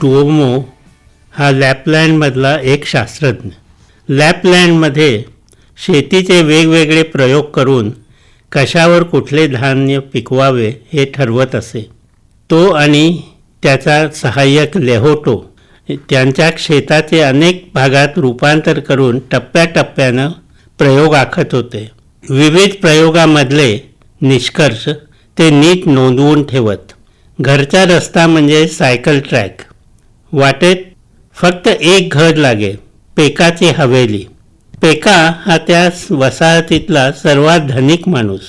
टुओमो हा लॅपलँडमधला एक शास्त्रज्ञ. लॅपलँडमध्ये शेतीचे वेगवेगळे प्रयोग करून कशावर कुठले धान्य पिकवावे हे ठरवत असे. तो आणि त्याचा सहाय्यक लेहोटो त्यांच्या शेताचे अनेक भागात रूपांतर करून टप्प्याटप्प्यानं प्रयोग आखत होते. विविध प्रयोगामधले निष्कर्ष ते नीट नोंदवून ठेवत. घरचा रस्ता म्हणजे सायकल ट्रॅक. वाटेत फक्त एक घर लागे पेकाची हवेली. पेका हा त्या वसाहतीतला सर्वात धनिक माणूस.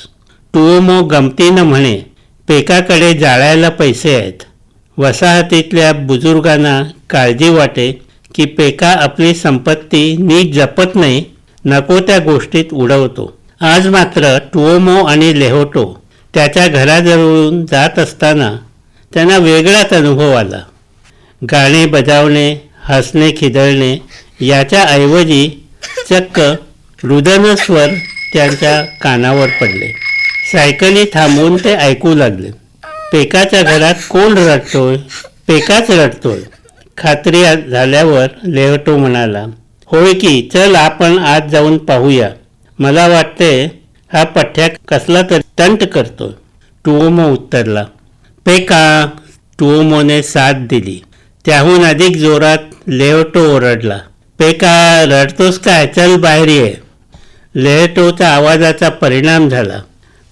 टुओमो गमतीनं म्हणे पेकाकडे जाळायला पैसे आहेत. वसाहतीतल्या बुजुर्गांना काळजी वाटे की पेका आपली संपत्ती नीट जपत नाही नको त्या गोष्टीत उडवतो. आज मात्र टुओमो आणि लेहोटो त्याच्या घराजवळून जात असताना त्यांना वेगळाच अनुभव आला. गाणे बजावणे हसणे खिदळणे याच्या ऐवजी चक्क रुदनस्वर त्यांच्या कानावर पडले. सायकली थांबवून ते ऐकू लागले. पेकाच्या घरात कोण रडतोय? पेकाच रडतोय. खात्री झाल्यावर लेहटो म्हणाला होय की चल आपण आज जाऊन पाहूया. मला वाटते हा पठ्या कसला तरी तंट करतोय. टुओमो उत्तरला पेका टुओमोने साथ दिली. त्याहून अधिक जोरात लेवटो ओरडला. पेका रडतोस काय? चल बाहेर ये. लेहटोच्या आवाजाचा परिणाम झाला.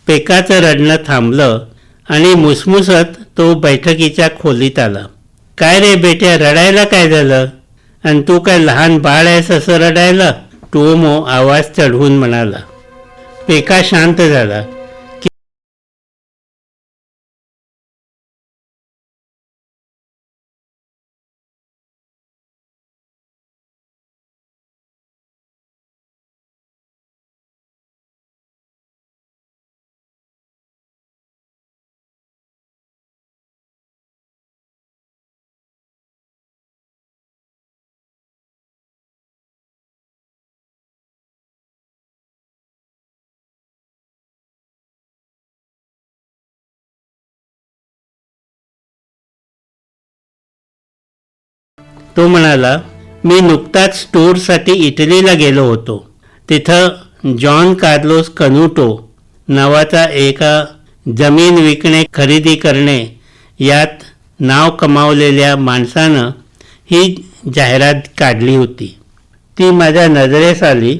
पेकाचं रडणं थांबलं आणि मुसमुसत तो बैठकीच्या खोलीत आला. काय रे बेट्या रडायला काय झालं? आणि तू काय लहान बाळ आहेस असं रडायला? टोमो आवाज चढवून म्हणाला. पेका शांत झाला. तो म्हणाला मी नुकताच टूरसाठी इटलीला गेलो होतो. तिथं जॉन कार्लोस कनुटो नावाचा एका जमीन विकणे खरेदी करणे यात नाव कमावलेल्या माणसानं ही जाहिरात काढली होती. ती माझ्या नजरेस आली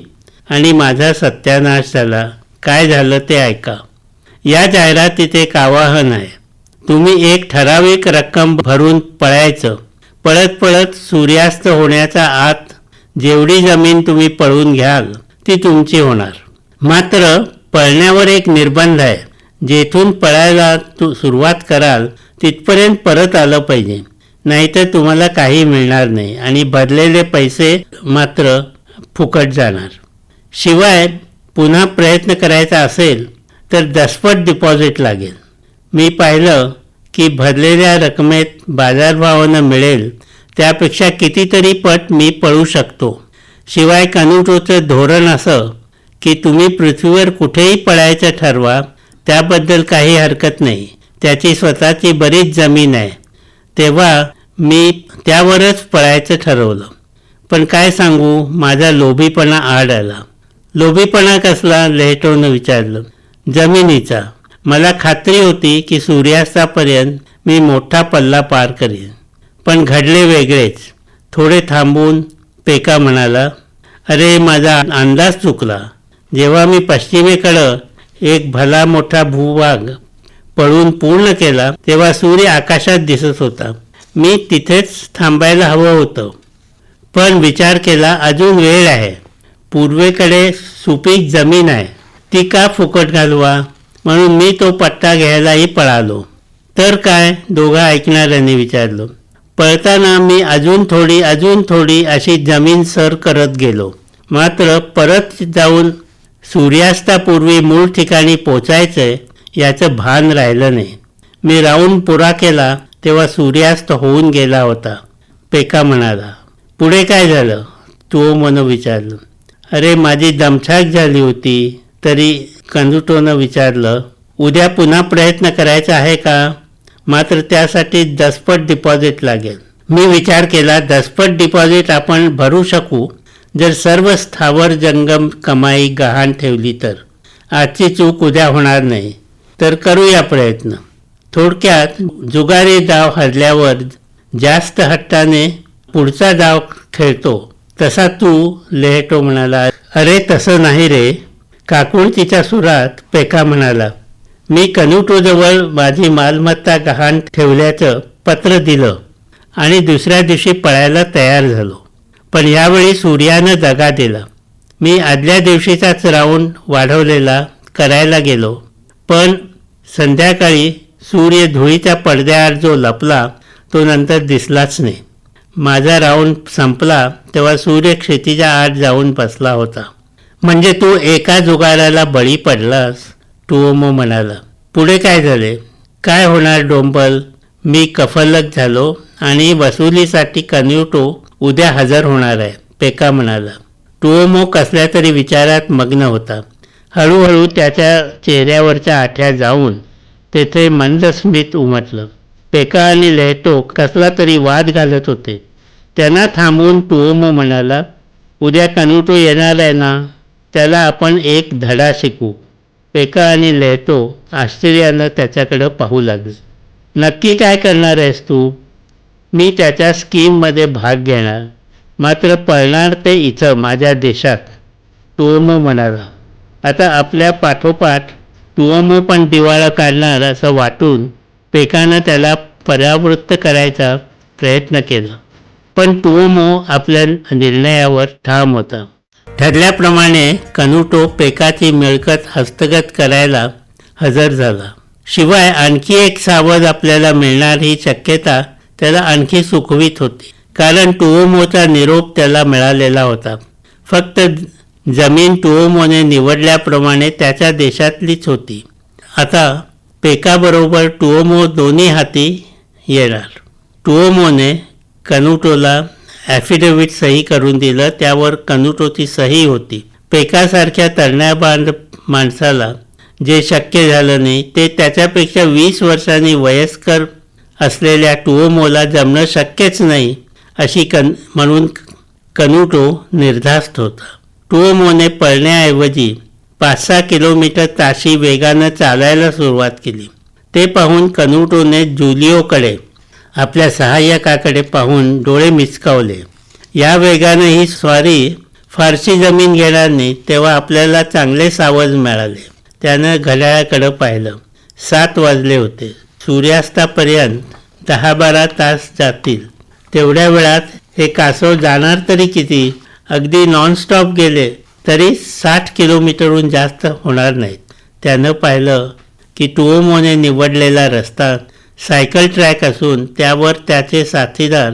आणि माझा सत्यानाश झाला. काय झालं ते ऐका. या जाहिरातीत एक आवाहन आहे. तुम्ही एक ठराविक रक्कम भरून पळायचं. पळत पळत सूर्यास्त होण्याच्या आत जेवढी जमीन तुम्ही पळून घ्याल ती तुमची होणार. मात्र पळण्यावर एक निर्बंध आहे. जेथून पळायला तू सुरुवात कराल तिथपर्यंत परत आलं पाहिजे. नाहीतर तुम्हाला काही मिळणार नाही आणि भरलेले पैसे मात्र फुकट जाणार. शिवाय पुन्हा प्रयत्न करायचा असेल तर दसपट डिपॉझिट लागेल. मी पाहिलं की भरलेल्या रकमेत बाजारभावानं मिळेल त्यापेक्षा कितीतरी पट मी पळू शकतो. शिवाय कनुटोचं धोरण असं की तुम्ही पृथ्वीवर कुठेही पळायचं ठरवा त्याबद्दल काही हरकत नाही. त्याची स्वतःची बरीच जमीन आहे. तेव्हा मी त्यावरच पळायचं ठरवलं. पण काय सांगू माझा लोभीपणा आड आला लोभीपणा कसला लेहटोनं विचारलं. जमिनीचा. मला खात्री होती की सूर्यास्तापर्यंत मी मोठा पल्ला पार करीन. पण घडले वेगळेच. थोडे थांबून पेका म्हणाला अरे माझा अंदाज चुकला. जेव्हा मी पश्चिमेकडं एक भला मोठा भूभाग पळून पूर्ण केला तेव्हा सूर्य आकाशात दिसत होता. मी तिथेच थांबायला हवं होतं. पण विचार केला अजून वेळ आहे. पूर्वेकडे सुपीक जमीन आहे. ती का फुकट घालवा? म्हणून मी तो पट्टा घ्यायलाही पळालो. तर काय? दोघा ऐकणाऱ्याने विचारलं. पळताना मी अजून थोडी अजून थोडी अशी जमीन सर करत गेलो. मात्र परत जाऊन सूर्यास्तापूर्वी मूळ ठिकाणी पोचायचंय याचं भान राहिलं नाही. मी राऊंड पुरा केला तेव्हा सूर्यास्त होऊन गेला होता. पेका म्हणाला पुढे काय झालं? तो मन विचारलं अरे माझी दमछाक झाली होती तरी कंजुटोनं विचारलं उद्या पुन्हा प्रयत्न करायचा आहे का? मात्र त्यासाठी दसपट डिपॉझिट लागेल. मी विचार केला दसपट डिपॉझिट आपण भरू शकू. जर सर्व स्थावर जंगम कमाई गहाण ठेवली तर. आजची चूक उद्या होणार नाही. तर करूया प्रयत्न. थोडक्यात जुगारी डाव हरल्यावर जास्त हट्टाने पुढचा डाव खेळतो. तसा तू लेहटो म्हणाला अरे तसं नाही रे. काकूळ तिच्या सुरात पेका म्हणाला मी कनुटोजवळ माझी मालमत्ता गहाण ठेवल्याचं पत्र दिलं आणि दुसऱ्या दिवशी पळायला तयार झालो. पण यावेळी सूर्यानं दगा दिला. मी आदल्या दिवशीचाच राऊंड वाढवलेला करायला गेलो. पण संध्याकाळी सूर्य धुळीच्या पडद्याआड जो लपला तो नंतर दिसलाच नाही. माझा राऊंड संपला तेव्हा सूर्य क्षितिजा आड जाऊन बसला होता. म्हणजे तू एका जुगाराला बळी पडलास टुओमो म्हणाला. पुढे काय झाले? काय होणार डोंबल? मी कफलक झालो आणि वसुलीसाठी कन्युटो उद्या हजर होणार आहे पेका म्हणाला. टुओमो कसल्या तरी विचारात मग्न होता. हळूहळू त्याच्या चेहऱ्यावरच्या आठ्या जाऊन तेथे मंदस्मित उमटलं. पेका आणि लेहटो कसला तरी वाद घालत होते. त्यांना थांबवून टुओमो म्हणाला उद्या कनुटो येणार आहे ना? त्याला आपण एक धडा शिकू. पेका आणि लेहतो आश्चर्यानं त्याच्याकडं पाहू लागले. नक्की काय करणार आहेस तू? मी त्याच्या स्कीममध्ये भाग घेणार. मात्र पळणार ते इथं माझ्या देशात. टुओमो म्हणाला. आता आपल्या पाठोपाठ टुओमो पण दिवाळा काढणार असं वाटून पेकानं त्याला परावृत्त करायचा प्रयत्न केला. पण टुओमो आपल्या निर्णयावर ठाम होता. ठरल्याप्रमाणे कनुटो पेकाची मिळकत हस्तगत करायला हजर झाला. शिवाय आणखी एक सावध आपल्याला मिळणार ही शक्यता त्याला आणखी सुखवीत होती. कारण टुओमोचा निरोप त्याला मिळालेला होता. फक्त जमीन टुओमोने निवडल्याप्रमाणे त्याच्या देशातलीच होती. आता पेकाबरोबर टुओमो दोन्ही हाती येणार. टुओमोने कनुटोला ॲफिडेव्हिट सही करून दिलं त्यावर कनुटोची सही होती. पेकासारख्या तरण्याबांध माणसाला जे शक्य झालं नाही ते त्याच्यापेक्षा वीस वर्षांनी वयस्कर असलेल्या टुओमोला जमणं शक्यच नाही अशी कन म्हणून कनुटो निर्धास्त होता. टुओमोने पळण्याऐवजी पाच सहा किलोमीटर ताशी वेगानं चालायला सुरुवात केली. ते पाहून कनुटोने जुलिओकडे आपल्या सहाय्यकाकडे पाहून डोळे मिचकावले. या वेगाने ही स्वारी फारशी जमीन घेणार नाही तेव्हा आपल्याला चांगले सावज मिळाले. त्यानं घड्याळाकडं पाहिलं. सात वाजले होते. सूर्यास्तापर्यंत दहा बारा तास जातील. तेवढ्या वेळात हे कासव जाणार तरी किती? अगदी नॉनस्टॉप गेले तरी साठ किलोमीटरहून जास्त होणार नाहीत. त्यानं पाहिलं की टुओमोने निवडलेला रस्ता सायकल ट्रॅक असून त्यावर त्याचे साथीदार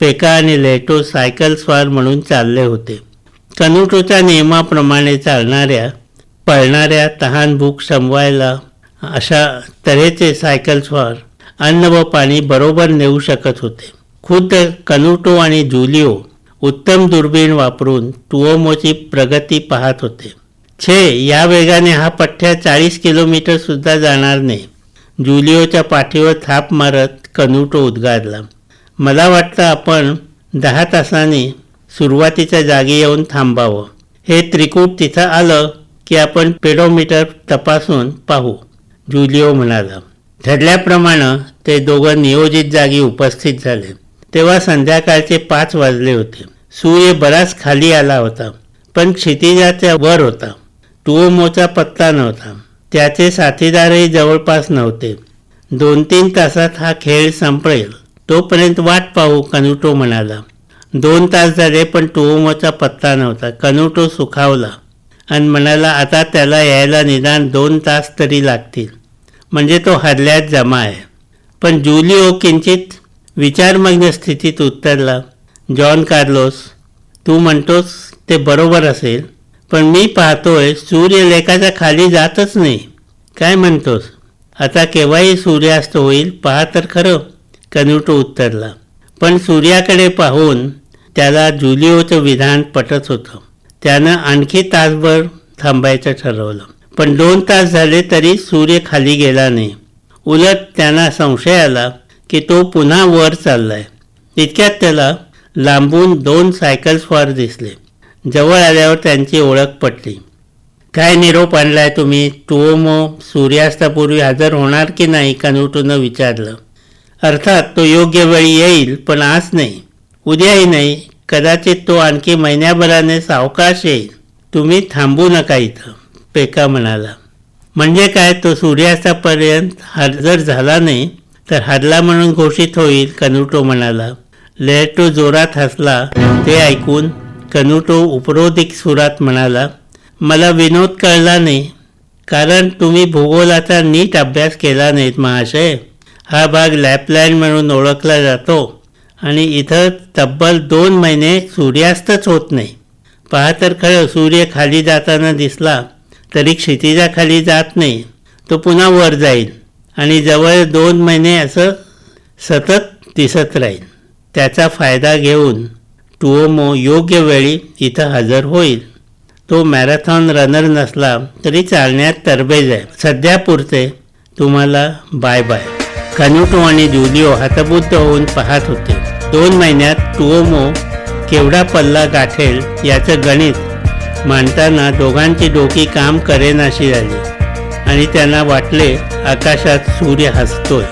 पेका आणि लेटो सायकल स्वार म्हणून चालले होते. कनुटोच्या नियमाप्रमाणे चालणाऱ्या पळणाऱ्या तहानभूक शमवायला अशा तऱ्हेचे सायकल स्वार अन्न व पाणी बरोबर नेऊ शकत होते. खुद्द कनुटो आणि जुलिओ उत्तम दुर्बीण वापरून टुओमोची प्रगती पाहत होते. छे या वेगाने हा पठ्ठ्या चाळीस किलोमीटरसुद्धा जाणार नाही. जुलिओच्या पाठीवर थाप मारत कनुटो उद्गारला. मला वाटतं आपण दहा तासाने सुरुवातीच्या जागी येऊन थांबावं. हे त्रिकूट तिथं आलं की आपण पेडोमीटर तपासून पाहू जुलिओ म्हणाला. ठरल्याप्रमाणे ते दोघं नियोजित जागी उपस्थित झाले. तेव्हा संध्याकाळचे पाच वाजले होते. सूर्य बराच खाली आला होता पण क्षितिजाच्या वर होता. टुओमोचा पत्ता नव्हता. त्याचे साथीदारही जवळपास नव्हते. दोन तीन तासात हा खेळ संपळेल. तोपर्यंत वाट पाहू कनुटो म्हणाला. दोन तास झाले पण टुओमोचा पत्ता नव्हता. कनुटो सुखावला आणि म्हणाला आता त्याला यायला निदान दोन तास तरी लागतील. म्हणजे तो हरल्यात जमा आहे. पण जुलिओ किंचित विचारमग्न स्थितीत उत्तरला जॉन कार्लोस तू म्हणतोस ते बरोबर असेल. पण मी पाहतोय सूर्यलेखाच्या खाली जातच नाही. काय म्हणतोस? आता केव्हाही सूर्यास्त होईल पहा तर खरं कन्युटो उत्तरला. पण सूर्याकडे पाहून त्याला जुलिओचं विधान पटत होतं. त्यानं आणखी तासभर थांबायचं ठरवलं. पण दोन तास झाले तरी सूर्य खाली गेला नाही. उलट त्यांना संशय आला की तो पुन्हा वर चाललाय. इतक्यात त्याला लांबून दोन सायकल दिसले. जवळ आल्यावर त्यांची ओळख पटली. काय निरोप आणलाय तुम्ही? टुओमो सूर्यास्तापूर्वी हजर होणार की नाही? कनुटूनं विचारलं. अर्थात तो योग्य वेळी येईल पण आज नाही. उद्याही नाही. कदाचित तो आणखी महिन्याभराने सावकाश येईल. तुम्ही थांबू नका इथं पेका म्हणाला. म्हणजे काय? तो सूर्यास्तापर्यंत हजर झाला नाही तर हरला म्हणून घोषित होईल कनुटो म्हणाला. लेटो जोरात हसला ते ऐकून कनुटो उपरोधिक सुरात म्हणाला मला विनोद कळला नाही कारण तुम्ही भूगोलाचा नीट अभ्यास केला नाहीत महाशय. हा भाग लॅपलँड म्हणून ओळखला जातो आणि इथं तब्बल दोन महिने सूर्यास्तच होत नाही. पहा तर खरं सूर्य खाली जाताना दिसला तरी क्षितिजाखाली जात नाही तो पुन्हा वर जाईल आणि जवळ दोन महिने असं सतत दिसत राहील. त्याचा फायदा घेऊन टुओमो योग्य वेळी इथं हजर होईल. तो मॅरेथॉन रनर नसला तरी चालण्यात तरबेज आहे. सध्या पुरते तुम्हाला बाय बाय. कनुटो आणि जुलिओ हातबुद्ध होऊन पाहत होते. दोन महिन्यात टुओमो केवढा पल्ला गाठेल याचं गणित मांडताना दोघांची डोकी काम करेनाशी झाली आणि त्यांना वाटले आकाशात सूर्य हसतोय.